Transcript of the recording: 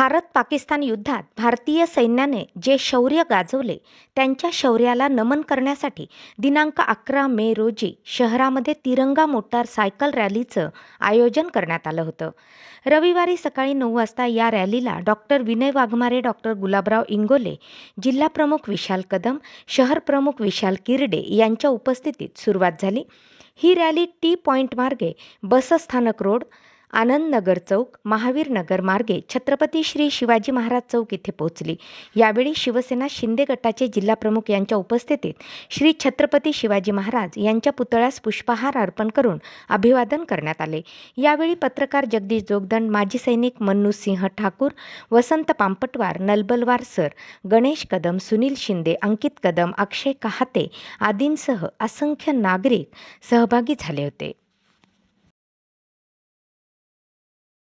भारत पाकिस्तान युद्धात भारतीय सैन्याने जे शौर्य गाजवले त्यांच्या शौर्याला नमन करण्यासाठी दिनांक अकरा मे रोजी शहरामध्ये तिरंगा मोटार सायकल रॅलीचं आयोजन करण्यात आलं होतं. रविवारी सकाळी नऊ वाजता या रॅलीला डॉक्टर विनय वाघमारे डॉक्टर गुलाबराव इंगोले जिल्हाप्रमुख विशाल कदम शहर प्रमुख विशाल किरडे यांच्या उपस्थितीत सुरुवात झाली. ही रॅली टी पॉईंट मार्गे बसस्थानक रोड आनंदनगर चौक महावीर नगर मार्गे छत्रपती श्री शिवाजी महाराज चौक इथे पोहोचली. यावेळी शिवसेना शिंदे गटाचे जिल्हाप्रमुख यांच्या उपस्थितीत श्री छत्रपती शिवाजी महाराज यांच्या पुतळ्यास पुष्पहार अर्पण करून अभिवादन करण्यात आले. यावेळी पत्रकार जगदीश जोगदंड माजी सैनिक मन्नू सिंह ठाकूर वसंत पांपटवार नलबलवार सर गणेश कदम सुनील शिंदे अंकित कदम अक्षय कहाते आदींसह असंख्य नागरिक सहभागी झाले होते.